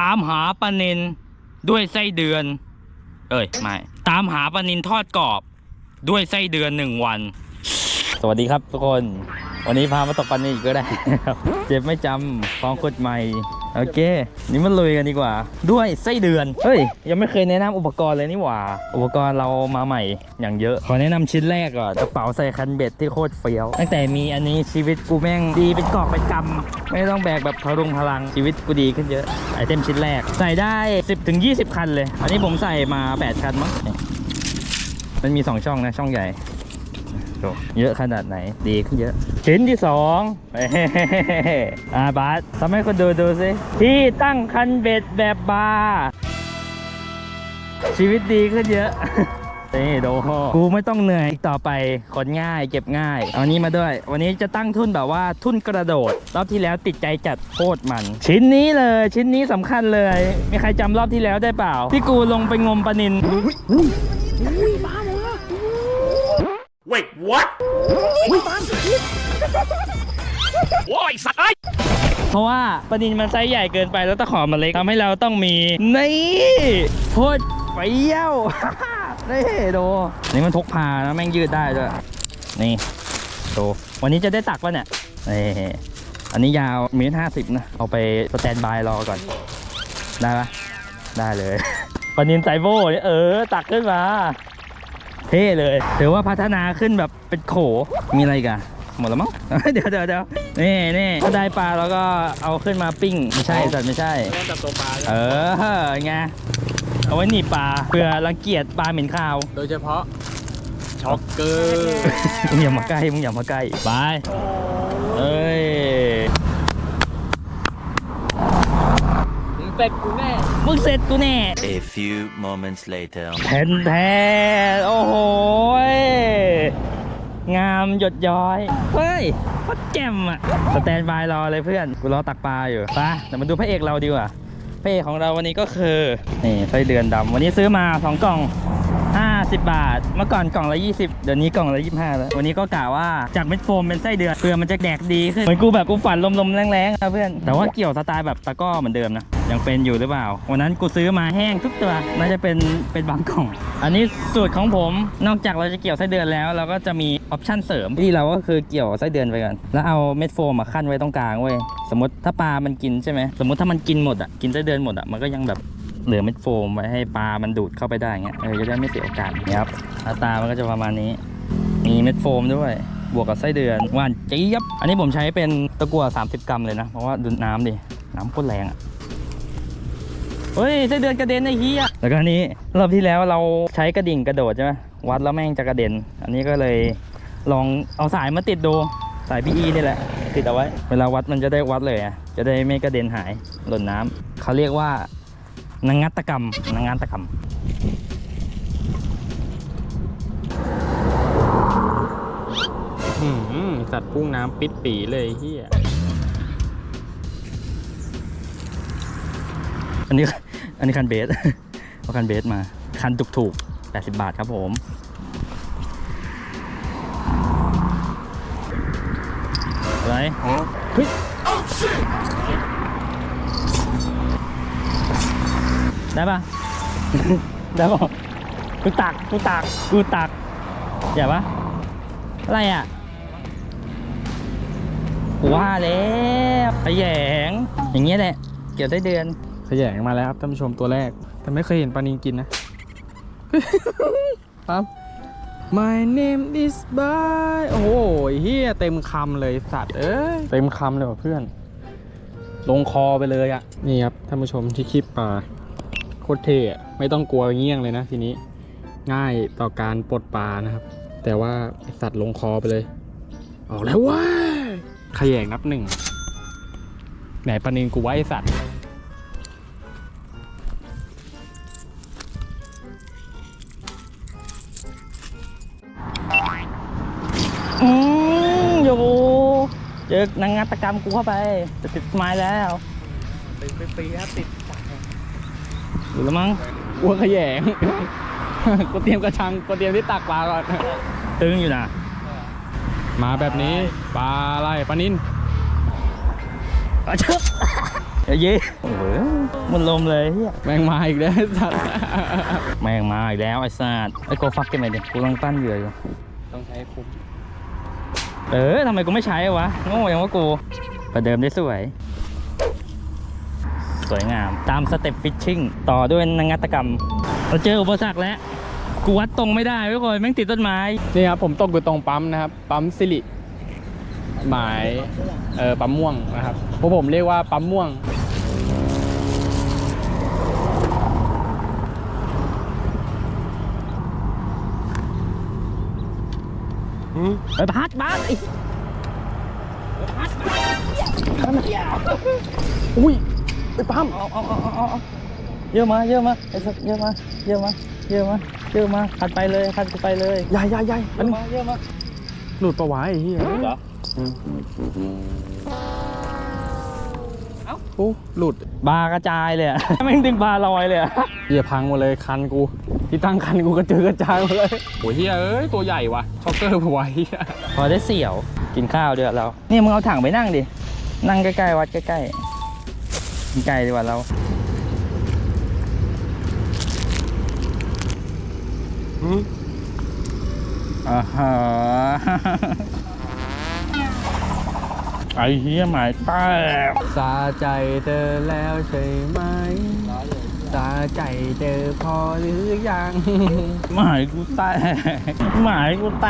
ตามหาปลาเนนด้วยไส้เดือน เอ้ยไม่ตามหาปลานินทอดกรอบ ด้วยไส้เดือนหนึ่งวัน สวัสดีครับทุกคน วันนี้พามาตกปลานินอีกก็ได้ เจ็บไม่จำฟองขุดใหม่ โอเค นี่มันลุยกันดีกว่า ด้วยไส้เดือน เฮ้ย ยังไม่เคยแนะนำอุปกรณ์เลยนี่หว่า อุปกรณ์เรามาใหม่อย่างเยอะ ขอแนะนำชิ้นแรกก่อนกระเป๋าใส่คันเบ็ดที่โคตรเฟี้ยว ตั้งแต่มีอันนี้ชีวิตกูแม่งดีเป็นกอบเป็นกำไม่ต้องแบกแบบพลุงพลังชีวิตกูดีขึ้นเยอะไอเทมชิ้นแรก ใส่ได้ 10ถึง20 คันเลย อันนี้ผมใส่มา 8 คันมั้งมันมี 2 ช่องนะช่องใหญ่ โอ้เยอะขนาดไหน ดีขึ้นเยอะ ชิ้นที่สองเฮ้อาบาสทำให้คนดูดูสิที่ตั้งคันเบ็ดแบบบาร์ชีวิตดีขึ้นเยอะนี่ดูกูไม่ต้องเหนื่อยอีกต่อไปขนง่ายเก็บง่ายเอานี้มาด้วย วันนี้จะตั้งทุนแบบว่าทุนกระโดด รอบที่แล้วติดใจจัดโคตรมัน ชิ้นนี้เลยชิ้นนี้สำคัญเลยมีใครจำรอบที่แล้วได้เปล่า ที่กูลงไปงมปลานิน Wait, what? โอ้ยสัตว์ไอ้ยเพราะว่าปลานินมันไซส์ใหญ่เกินไปแล้วตะขอมันเล็กทำให้เราต้องมี นี่โคตรเฟี้ยว นี่ดูนี่มันพกพานะแม่งยืดได้ด้วยนี่ดูวันนี้จะได้ตักป่ะเนี่ยนี่อันนี้ยาวเมตรห้าสิบนะ เอาไปสแตนบายรอก่อน ได้ปะได้เลยปลานินไซโบนี่เออ ตักขึ้นมา เท่เลยถือว่าพัฒนาขึ้นแบบเป็นโข มีอะไรอีกันหมดแล้วมั้ง เดี๋ยวเดี๋ยวเดี๋ยวนี่นี่ถ้าได้ปลาแล้วก็เอาขึ้นมาปิ้ง ไม่ใช่สัตว์ไม่ใช่ต้องจับตัวปลาเออไงเอาไว้หนีบปลาเพื่อรังเกียจปลาเหม็นข้าว โดยเฉพาะช็อกเกอร์มึงอย่ามาใกล้มึงอย่ามาใกล้ ไปเอ้ย มึงเป็ดกูแน่ มึงเสร็จกูแน่ A few moments later. แทนแทนโอ้โหยงามหยดย้อย เฮ้ยโคตรแจ่มอะสแตนบายรอเลยเพื่อน กูรอตักปลาอยู่ไปเดี๋ยวมาดูพระเอกเราดีกว่า พระเอกของเราวันนี้ก็คือ นี่ไส้เดือนดำวันนี้ซื้อมา 2 กล่อง 50 บาท เมื่อก่อนกล่องละ 20 เดี๋ยวนี้กล่องละ 25 แล้ว วันนี้ก็กะว่าจากเม็ดโฟมเป็นไส้เดือนเพื่อมันจะแดกดีขึ้น เหมือนกูแบบกูฝันลมๆแรงๆนะเพื่อน แต่ว่าเกี่ยวสไตล์แบบตะก้อเหมือนเดิมนะ ยังเป็นอยู่หรือเปล่า วันนั้นกูซื้อมาแห้งทุกตัว น่าจะเป็นเป็นบางกล่อง อันนี้สูตรของผม นอกจากเราจะเกี่ยวไส้เดือนแล้ว เราก็จะมีออปชั่นเสริมที่เราก็คือเกี่ยวไส้เดือนไปก่อนแล้วเอาเม็ดโฟมมาขั้นไว้ตรงกลางเว้ย สมมติถ้าปลามันกินใช่ไหมสมมติถ้ามันกินหมดอะ กินไส้เดือนหมดอะ มันก็ยังแบบ เหลือเม็ดโฟมไว้ให้ปลามันดูดเข้าไปได้เงี้ยเออจะได้ไม่เสียโอกาสนี่ยครับอัตามันก็จะประมาณนี้ มีเม็ดโฟมด้วย บวกกับไส้เดือนหวานเจี๊ยบ อันนี้ผมใช้เป็นตะกั่ว30 กรัมเลยนะ เพราะว่าดูน้ำดิ น้ำโคตรแรงอะเฮ้ยไส้เดือนกระเด็นไอ้เหี้ยแล้วก็นี้รอบที่แล้วเราใช้กระดิ่งกระโดดใช่ไหมวัดแล้วแม่งจะกระเด็น อันนี้ก็เลยลองเอาสายมาติดดูสายพีอีนี่แหละติดเอาไว้ เวลาวัดมันจะได้วัดเลยอะจะได้ไม่กระเด็นหายหล่นน้ำเขาเรียกว่า นางงัตกรรมนางงัตกรรมหืมสัตว์พุ่งน้ำปิดปีเลยเฮียอันนี้อันนี้คันเบสเอาคันเบสมา คันถูกๆ80 บาทครับผมอะไรเฮ้ย ได้ปะ ได้ปะกูตักกูตักกูตักอย่าปะอะไรอะกูว่าแล้วขยง อย่างเงี้ยแหละ เกี่ยวได้เดือนขยงมาแล้วครับท่านผู้ชมตัวแรก แต่ไม่เคยเห็นปลานินกินนะ ครับ My name is By โอ้โหเฮียเต็มคำเลยสัตว์เอ้ยเต็มคำเลยว่ะเพื่อน ลงคอไปเลยอะนี่ครับท่านผู้ชมที่คลิปปลาโคตรเท่อไม่ต้องกลัวเงี้ยงเลยนะทีนี้ง่ายต่อการปลดปลานะครับ แต่ว่าสัตว์ลงคอไปเลย ออกแล้วว้าขยงนับหนึ่งไหนปนินกูไว้ไอสัตว์อืมอยู่เจอนางงานตกรรมกูเข้าไปจะติดไม้แล้วติดไปปีครับติด อยู่แล้วมั้งอ้วขยงกูเตรียมกระชังกูเตรียมที่ตักปลาก่อนตึงอยู่นะมาแบบนี้ปลาอะไรปลานินเอาเชอะเอ้ยเย้โอ้โหมันลมเลยเฮียแม่งมาอีกแล้วไอ้สัตว์แม่งมาอีกแล้วไอ้สัตว์ไอ้โกฟักกันไหนดิกูกำลังปั้นเหยื่ออยู่ต้องใช้คุ้มเออทำไมกูไม่ใช้วะโง่ยังว่ากูประเดิมได้สวย สวยงาม ตามสเต็ปฟิชชิ่งต่อด้วยนงัตกรรม เราเจออุปสรรคแล้วกูวัดตรงไม่ได้ทุกคนแม่งติดต้นไม้ นี่ครับผมตกอยู่ตรงปั๊มนะครับ ปั๊มสิริหมายเออปั๊มม่วงนะครับพวกผมเรียกว่าปั๊มม่วง ไปพัดบัสไอ้อุ้ย ไปปั๊มเอาเอาเอาเอาเอาเยอะมาเยอะมาไอ้สัสเยอะมาเยอะมาเยอะมาเยอะมาคัดไปเลยคัดไปเลยใหญ่ใหญ่ใหญ่เยอันอะนี้มาเยอะมาหลุดปะวะไอ้เหี้ยเหรอโอ้หลุดบากระจายเลยอะแม่งดึงบาลอยเลยอะเหี้ยพังหมดเลยคันกูที่ตั้งคันกูก็เจอกระจายหมดเลยโอ้ยเหี้ยเอ้ยตัวใหญ่ว่ะช็อกเกอร์ปะวะเหี้ยพอได้เสี่ยวกินข้าวเดือดเรานี่มึงเอาถังไปนั่งดินั่งใกล้ๆวัดใกล้ๆ ใกล้ดีกว่าเราอ่าฮะไอ้เหี้ยหมายแตกสาใจเธอแล้วใช่ไหม สาใจเธอพอหรือยัง หมายกูแตกหมายกูแต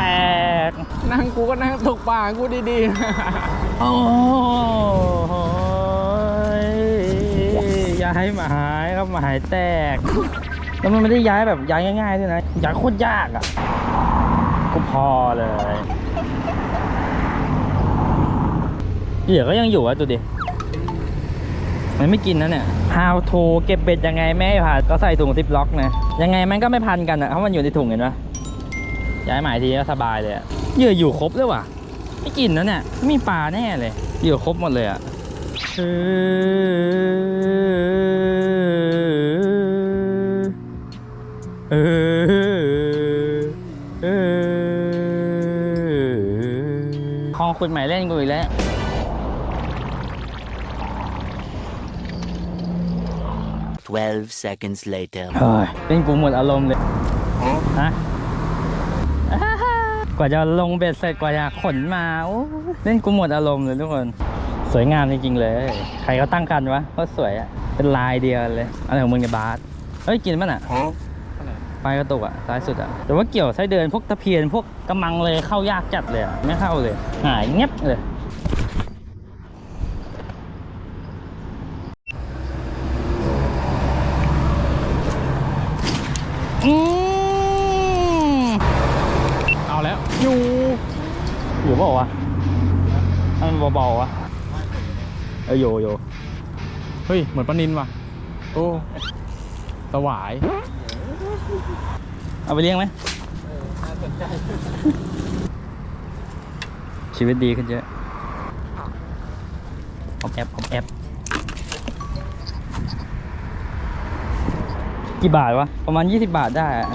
ก นั่งกูก็นั่งตกปลากูดีโอ้ย ย้ายหมายครับหมายแตก แล้วมันไม่ได้ย้ายแบบย้ายง่ายๆด้วยนะย้ายโคตรยากอะกูพอเลยเหยื่อก็ยังอยู่อะดูดิมันไม่กินนะเนี่ย How to เก็บเบ็ดยังไงไม่ให้ผ่านก็ใส่ถุงซิปล็อกนะ ยังไงมันก็ไม่พันกันอะเพราะมันอยู่ในถุงเห็นปะย้ายหมายทีก็สบายเลยเหยื่ออยู่ครบเลยว่ะ ไม่กินนะเนี่ย มีปลาแน่เลย เหยื่อครบหมดเลยอะ เออเออเออคลองขุดใหม่เล่นกูอีกแล้ว12 seconds later. เฮ้ยเล่นกูหมดอารมณ์เลยฮะกว่าจะลงเบ็ดเสร็จกว่าจะขนมา โอ้เล่นกูหมดอารมณ์เลยทุกคน สวยงามจริงๆเลย ใครเขาตั้งกันวะก็สวยอะเป็นลายเดียวกันเลย อะไรของมึงเนี่ยบาสเฮ้ยกินมั้ยน่ะปลายกระตุกอะซ้ายสุดอะแต่ว่าเกี่ยวไส้เดินพวกตะเพียนพวกกำมังเลยเข้ายากจัดเลยอะไม่เข้าเลย หายเงียบเลย อืม ๆ เอาแล้วอยู่ อยู่เปล่าวะให้มันเบาๆวะ เออโยโยเฮ้ย เหมือนปลานินว่ะ โอ้สวาย เอาไปเลี้ยงไหมชีวิตดีขึ้นเยอะออมแอปออมแอปกี่บาทวะ ประมาณ 20 บาทได้อะ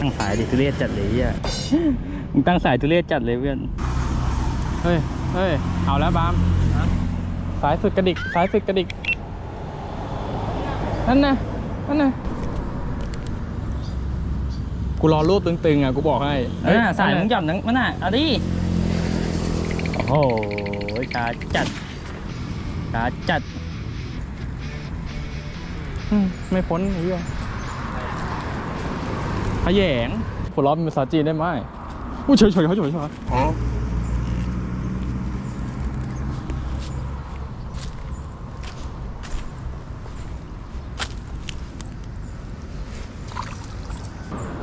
ตั้งสายดิทุเรศจัดเลยอะมึงตั้งสายทุเรศจัดเลยเพื่อน เฮ้ย เฮ้ย เอาแล้วบาม สายสุดกระดิก สายสุดกระดิก นั่นนะนั่นนะกูรอรูปตึงๆอะกูบอกให้เออสายมึงหย่อนนังมันน่ะเอาดิ โอ้โหช้าจัดช้าจัดอืมไม่พ้นไอ้เหี้ย ขยงหัวล้อเป็นภาษาจีนได้ไหมอู้เฉยเฉยเขาเฉยเฉย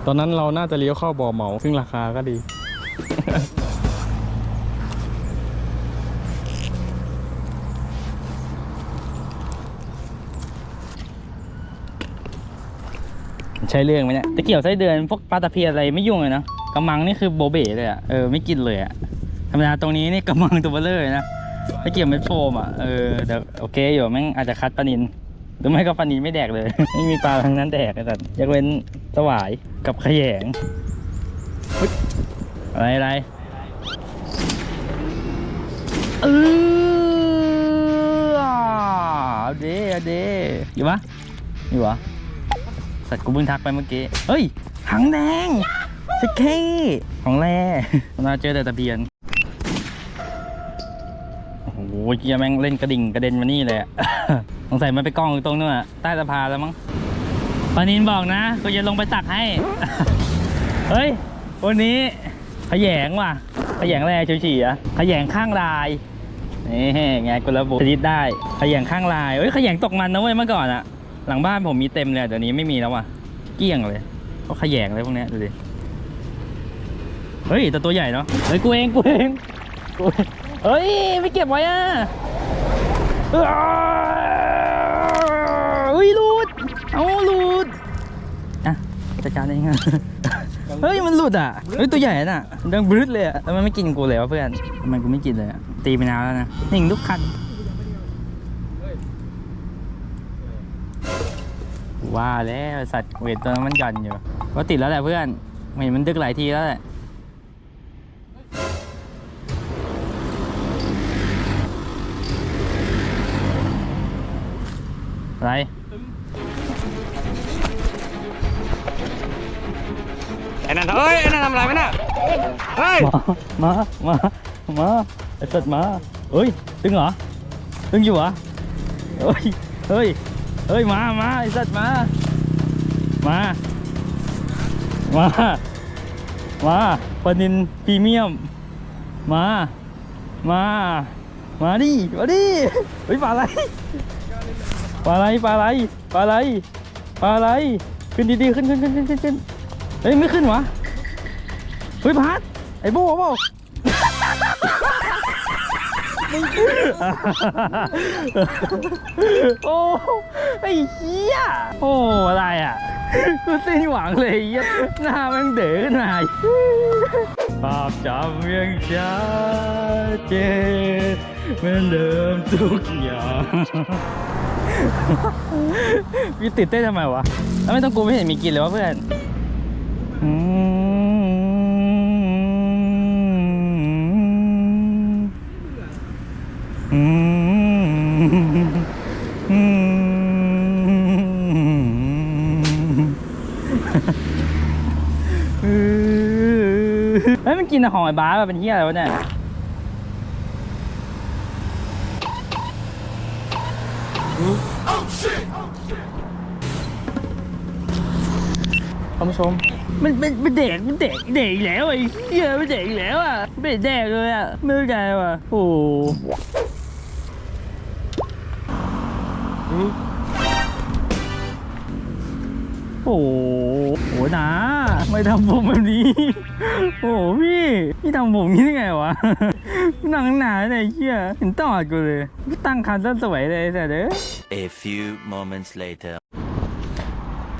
ตอนนั้นเราน่าจะเลี้ยวเข้าบ่อเหมา ซึ่งราคาก็ดี ใช่เรื่องไหมเนี่ยตะเกียวไส้เดือนพวกปลาตะเพียนอะไรไม่ยุ่งเลยนะกำมังนี่คือโบเบ้เลยอะเออไม่กินเลยอะธรรมดาตรงนี้นี่กำมังตัวเบลเลยนะตะเกียวเม็ดโฟมอะเออเดี๋ยวโอเคอยู่แม่งอาจจะคัดปลานินหรือไม่ก็ปลานินไม่แดกเลย ไม่มีปลาทั้งนั้นแดกไอ้สัตว์ยกเว้นสวายกับขยงอะไรอะไรเออเดเดอยู่ปะอยู่วะ สัตว์กูเพิ่งทักไปเมื่อกี้ เฮ้ยหางแดงสเก้ของแร่เราเจอแต่ตะเพียน โอ้โหเกียแม่งเล่นกระดิ่งกระเด็นมานี่เลยอะสงสัยมันไปกองอยู่ตรงนู้นอะใต้สะพานแล้วมั้งปานินบอกนะกูจะลงไปตักให้ เฮ้ย วันนี้ขยงว่ะขยงแร่ชิวฉี่อะขยงข้างลายนี่ไงกุลบุชนิดได้ขยงข้างลายเฮ้ยขยงตกมันนะเว้ยเมื่อก่อนอะ หลังบ้านผมมีเต็มเลยเดี๋ยวนี้ไม่มีแล้วว่ะ เกลี้ยงเลยเขาขยงเลยพวกเนี้ยดูดิ เฮ้ยแต่ตัวใหญ่เนาะ เฮ้ยกูเองกูเองกูเองเฮ้ยไม่เก็บไว้อะเฮ้ยหลุด เอาหลุด อะจัดการเองอะเฮ้ยมันหลุดอะ เฮ้ยตัวใหญ่น่ะดังบรึดเลยอะแล้วมันไม่กินกูเลยวะเพื่อนทำไมกูไม่กินเลยอะ ตีไปนานแล้วนะหนิ่งทุกคัน ว่าแล้วสัตว์เวทตัวนั้นมันหย่อนอยู่ก็ติดแล้วแหละเพื่อนเห็นมันดึกหลายทีแล้วแหละอะไรไอ้นั่นเฮ้ยไอ้นั่นทำอะไรไหมน่ะเฮ้ยมามามาไอ้สัตว์มาเฮ้ยตึงเหรอตึงอยู่เหรอเฮ้ยเฮ้ย เฮ้ยมามาไอ้สัตว์มา มา มา มาปนินพรีเมียม มา มา มาดิ มาดิ เฮ้ยปลาอะไร ปลาอะไร ปลาอะไร ปลาอะไร ปลาอะไร ขึ้นดีๆ ขึ้นขึ้นขึ้นขึ้นขึ้นเฮ้ยไม่ขึ้นวะ เฮ้ยพัด ไอ้โบ้ โบ้โอ้ไอ้เหี้ยโอ้อะไรอะกูสิ้นหวังเลยเหี้ยหน้ามันเด๋อขึ้นมาภาพจำยังชัดเจนเหมือนเดิมทุกอย่างพี่ติดเต้นทำไมวะแล้วไม่ต้องกูไม่เห็นมีกินเลยวะเพื่อน เฮ้ยมันกินแต่ของไอ้บ้าสอะเป็นเหี้ยอะไรวะเนี่ยท่านผู้ชมมันมันมันเด็กมันเด็กเด็กอีกแล้วไอ้เหี้ยมันเด็กอีกแล้วอะไม่เด็กเลยอะไม่เข้าใจว่ะโอ้ โหโอ้โหโหนะไม่ทำผมแบบนี้ โอ้โหพี่ พี่ทำผมอย่างนี้ได้ไงวะ หนังหนาเนี่ยไอ้เหี้ยเห็นตอดกูเลยพี่ตั้งคันซะสวยเลยแต่เด้อ A few moments later.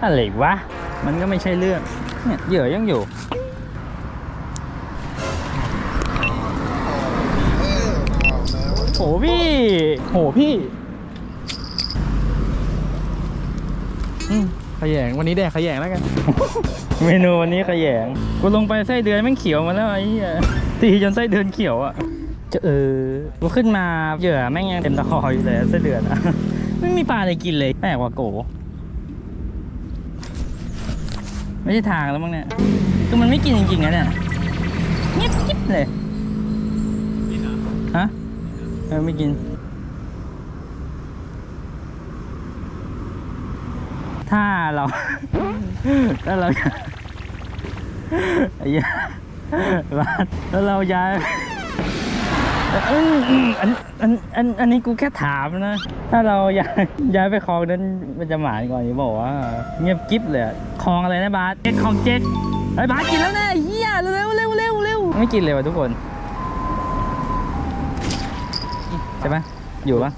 อะไรวะ มันก็ไม่ใช่เรื่อง เนี่ยเหยื่อยังอยู่โหพี่โหพี่อืม ขยงวันนี้แดกขยงแล้วกัน เมนูวันนี้ขยงกูลงไปไส้เดือนแม่งเขียวมาแล้วไอ้เหี้ยตีจนไส้เดือนเขียวอะจะเออกูขึ้นมาเหยื่อแม่งยังเต็มตะคออยู่เลยไส้เดือนอะไม่มีปลาอะไรกินเลยแปลกกว่าโกไม่ใช่ทางแล้วมั้งเนี่ยคือมันไม่กินจริงๆนะเนี่ยเงียบกิ๊บเลยฮะเออไม่กิน ถ้าเรา ถ้าเราไอ้เหี้ยร้านแล้วเราย้ายอันอันอันอันนี้กูแค่ถามนะ ถ้าเราย้ายย้ายไปคลองนั้นมันจะหมานก่อนนี้บอกว่า เงียบกิ๊บเลยคลองอะไรนะบาสเจ็ดคลองเจ็ดไอ้บาสกินแล้วนะเฮียเร็วเร็วเร็วเร็วไม่กินเลยว่ะทุกคน ใช่ปะอยู่ปะ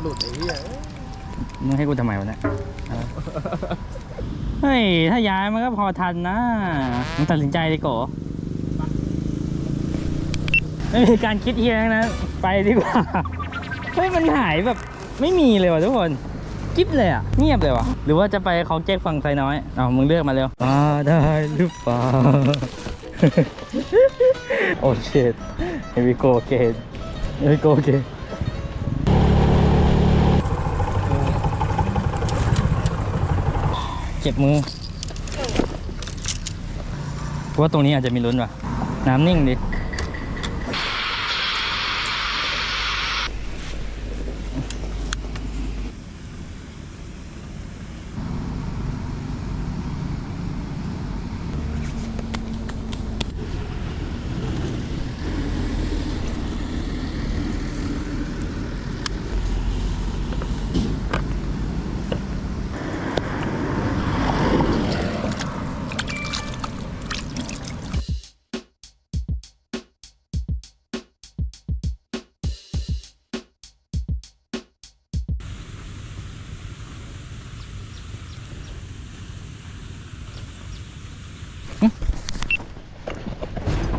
หลุดไอ้เหี้ย มึงให้กูทำไมวะเนี่ยเอาเฮ้ย ถ้าย้ายมันก็พอทันนะมึงตัดสินใจดิโกไม่มีการคิดเฮียทั้งนั้นไปดีกว่า เฮ้ย มันหายแบบไม่มีเลยว่ะทุกคนกิ๊บเลยอะ เงียบเลยว่ะ หรือว่าจะไปของเจ๊กฝั่งไซน้อยเอามึงเลือกมาเร็วอ่าได้หรือเปล่าโอ้ shit here we go again here we go again เจ็บมือว่าตรงนี้อาจจะมีลุ้นว่ะ น้ำนิ่งดิ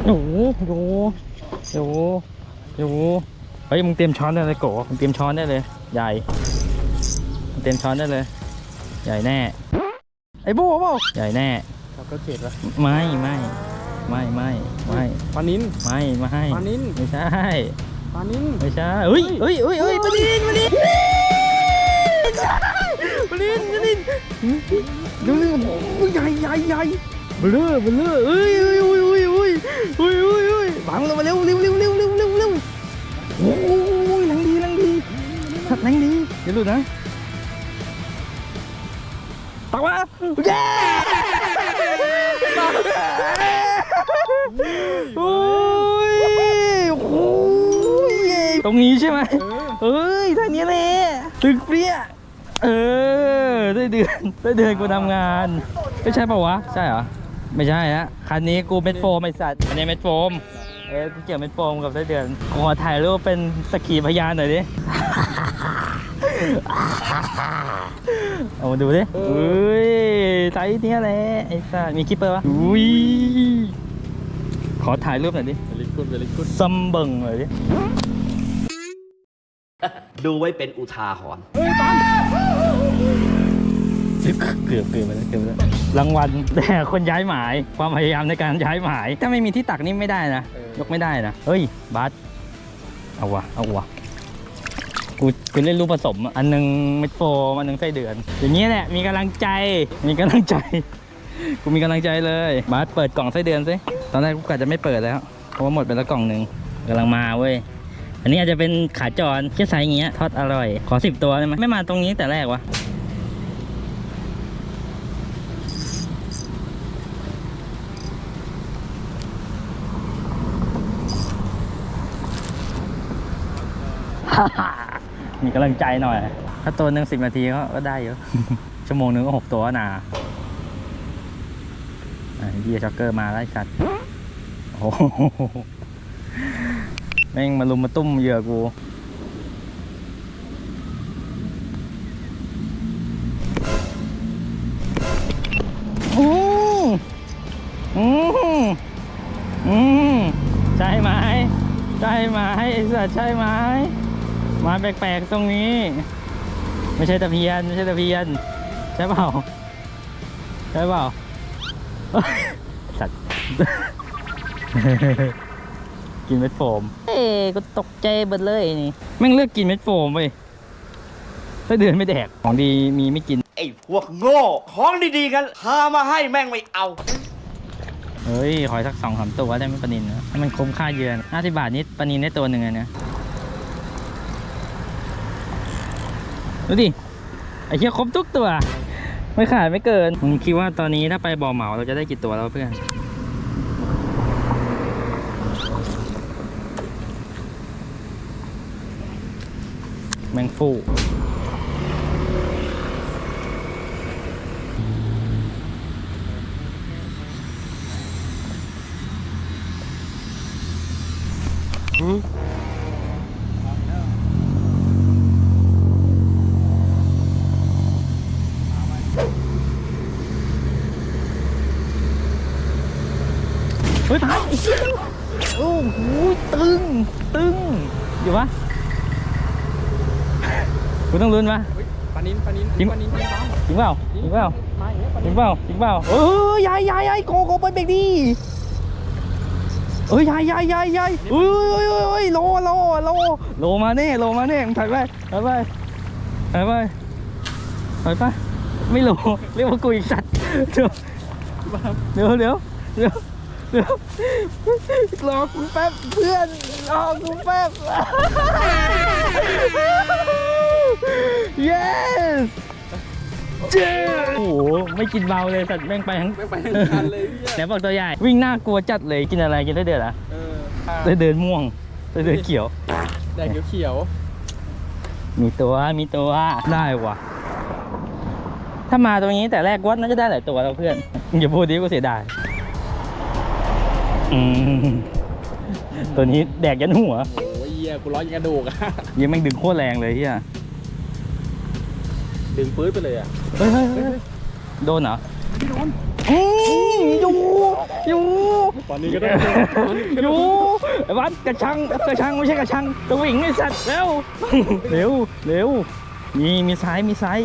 โอ้โหโยโยโยเฮ้ยมึงเตรียมช้อนได้เลยโกมึงเตรียมช้อนได้เลย ใหญ่มึงเตรียมช้อนได้เลย ใหญ่แน่ ไอ้โบ้เปล่าใหญ่แน่เราก็เกตวะไม่ไม่ไม่ไม่ไม่ปลานินไม่ไม่ปลานินไม่ใช่ปลานินไม่ใช่เฮ้ยเฮ้ยเฮ้ยเฮ้ยปลานินปลานินปลานินปลานินดูนี่มันใหญ่ใหญ่ใหญ่เบลอเบลอเฮ้ยเฮ้ยเฮ้ย เฮ้ยเฮ้ยเฮ้ยบังลงมาเร็วเร็วเร็วเร็วเร็วเร็วเร็วโอ้ยหนังดีหนังดีทัดหนังดีเดี๋ยวหลุดนะตักมาเย้โอ้ยโอ้ยตรงนี้ใช่ไหมเอ้ยท่านี้แหละตึกเปรี้ยเออได้เดือนได้เดือนกูทำงานไม่ใช่ป่าวะ ใช่เหรอ ไม่ใช่ฮะคันนี้กูเม็ดโฟมไอสัตว์อันนี้เม็ดโฟมเอ๊ะกูเกี่ยวเม็ดโฟมกับได้เดือนกูขอถ่ายรูปเป็นสกขีพยานหน่อยดิเอามาดูดิอุ้ยไซส์เนี้ยแหละไอ้สัตว์มีคลิปเปอร์ปะอุ้ยขอถ่ายรูปหน่อยดิเวลิกุดเวลิกุดซัมเบิงหน่อยดิดูไว้เป็นอุทาหรณ์ เกือบเกือบไปแล้วเกือบไปแล้วรางวัลแต่คนย้ายหมาย ความพยายามในการย้ายหมาย ถ้าไม่มีที่ตักนี่ไม่ได้นะยกไม่ได้นะเฮ้ยบัสเอาวะเอาวะกูกูเล่นรูปผสมอะอันหนึงเม็ดโฟมอันหนึงไส้เดือน อย่างนี้ยแหละมีกำลังใจมีกำลังใจ กูมีกำลังใจเลยบัสเปิดกล่องไส้เดือนสิตอนแรกกูกะจะไม่เปิดแล้วเพราะว่าหมดไปแล้วกล่องหนึ่งกำลังมาเว้ยอันนี้อาจจะเป็นขาจรแค่ไซส์อย่างเงี้ยทอดอร่อย ขอสิบตัวได้ไหมไม่มาตรงนี้แต่แรกวะ มีกำลังใจหน่อย ถ้าตัวหนึ่งสิบนาทีก็ก็ได้เยอะชั่วโมงหนึงก็หกตัวก็นาอะเฮียช็อกเกอร์มาแล้วไอ้สัตว์โอ้โหแม่งมาลุมมาตุ้มเหยื่อกู อืมอืมอืมใช่ไหม ใช่ไหมไอ้สัตว์ใช่ไหม มาแปลกๆตรงนี้ ไม่ใช่ตะเพียนไม่ใช่ตะเพียน ใช่เปล่าใช่เปล่าสัตว์กินเม็ดโฟม เอ้ก็ตกใจเบิดเลยนี่แม่งเลือกกินเม็ดโฟมเว้ยถ้าเดือนไม่แดกของดีมีไม่กิน ไอ้พวกโง่ของดีๆกันพามาให้แม่งไม่เอา เฮ้ยขอสักสองสามตัวได้ไหมปลานินนะให้มันคุ้มค่าเยือนห้าสิบาทนี่ปลานินได้ตัวหนึ่งเลยนะ ดูดิไอ้เชี่ยครบทุกตัว ไม่ขาดไม่เกินมึงคิดว่าตอนนี้ถ้าไปบ่อเหมาเราจะได้กี่ตัวแล้วเพื่อนแมงฟูเฮ้ยตายไอ้เชี่ยโอ้โหตึง ตึง อยู่ปะ กูต้องลุ้นปะเฮ้ยปลานินปลานินจริงปลานินปลานินจริงเปล่าจริงเปล่ามาอย่างเงี้ยปลาจนิรินงเปล่าจริงเปล่าเออยายยายยายโกโกไปเบรกดีเอ้ยใหญ่ใหญ่ใหญ่ใหญ่เอ้ยเอ้ยเอ้ยเอ้ยโลโลโลโลมาแน่โลมาแน่มึงถ่ายไปถ่ายไปถ่ายไปถ่ายไปไม่โลเรียกว่ากูอีกสัตว์เดี๋ยวเดี๋ยวเดี๋ยวเดี๋ยวเดี๋ยวรอกูแป๊บเพื่อนรอกูแป๊บ yes เจ้โอ้โหไม่กินเบาเลยสัตว์แม่งไปทั้งไม่ไปทั้งคันเลยพี่ไหนบอกตัวใหญ่ วิ่งน่ากลัวจัดเลยกินอะไรกินได้เดือดอะเออได้เดินม่วงได้เดินเขียวแดงเขียว มีตัวมีตัวได้ว่ะ ถ้ามาตรงนี้แต่แรกวัดน่าจะได้หลายตัวแล้วเพื่อนอย่าพูดดิกูเสียดายอืมตัวนี้แดกยันหัวๆโอ้ยเหี้ยกูร้อนยังกระดูกอะยังแม่งดึงโคตรแรงเลยเฮีย ดึงปื๊ดไปเลยอะเฮ้ยเฮ้ยเฮ้ยโดนเหรอไม่โดนอยู่อยู่ตอนนี้ก็ได้อยู่ไอ้วัดกระชังกระชังไม่ใช่กระชังตัววิ่งไอ้สัตว์เร็วเร็วเร็วมีมีซ้ายมีซ้าย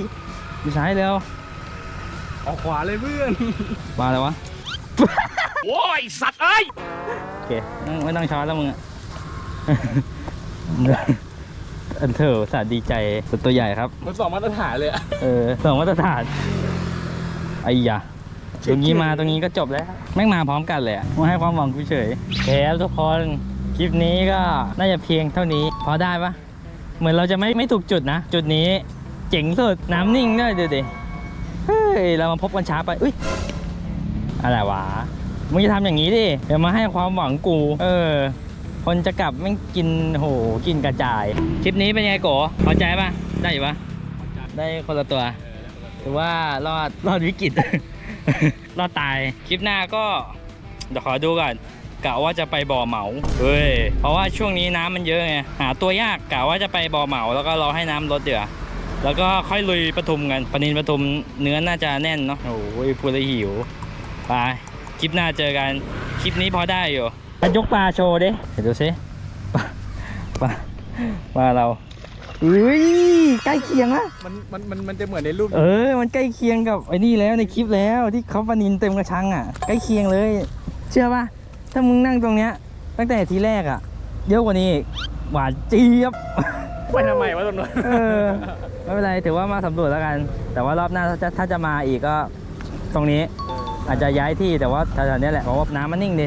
มีซ้ายเร็วออกขวาเลยเพื่อนมาแล้ววะโอ้ยสัตว์เอ้ยโอเคไม่ต้องช้อนแล้วมึงอะ อันเถอะสัตว์ดีใจสัตว์ตัวใหญ่ครับ มันสองมาตรฐานเลยอะเออสองมาตรฐานไอ้ยะตรงนี้มาตรงนี้ก็จบแล้ว แม่งมาพร้อมกันเลยอะมาให้ความหวังกูเฉยแคปทุกคนคลิปนี้ก็น่าจะเพียงเท่านี้ พอได้ปะเหมือนเราจะไม่ไม่ถูกจุดนะ จุดนี้เจ๋งสุดน้ำนิ่งด้วยดูดิเฮ้ยเรามาพบกันช้าไปอุ้ยอะไรวะมึงจะทำอย่างนี้ดิเดี๋ยวมาให้ความหวังกู เออ คนจะกลับไม่กินโหกินกระจาย คลิปนี้เป็นไงโกพอใจปะได้อยู่ปะได้คนละตัวถือว่ารอดรอดวิกฤต รอดตายคลิปหน้าก็ เดี๋ยวขอดูก่อนกะว่าจะไปบ่อเหมาเฮ้ยเพราะว่าช่วงนี้น้ำมันเยอะไงหาตัวยากกะว่าจะไปบ่อเหมาแล้วก็รอให้น้ำลดเดี๋ยวาแล้วก็ค่อยลุยปทุมกันปนินปทุมเนื้อน่าจะแน่นเนาะโอ้ยพูดแล้วหิวไปคลิปหน้าเจอกันคลิปนี้พอได้อยู่ มายกปลาโชว์ดิเดี๋ยวดูซิปลาปลาปลาเราเฮ้ยใกล้เคียงละมันมันมันมันจะเหมือนในรูปเออ มันใกล้เคียงกับไอ้นี่แล้วในคลิปแล้วที่เขาปลานินเต็มกระชังอะ ใกล้เคียงเลย เชื่อป่ะถ้ามึงนั่งตรงเนี้ย ตั้งแต่ทีแรกอะ เยอะกว่านี้อีกหวานเจี๊ยบไปทำไมวะตรงนั้นเออไม่เป็นไรถือว่ามาสำรวจแล้วกัน แต่ว่ารอบหน้าถ้าจะถ้าจะมาอีกก็ตรงนี้ อาจจะย้ายที่แต่ว่าแถวๆเนี้ยแหละเพราะว่าน้ำมันนิ่งดี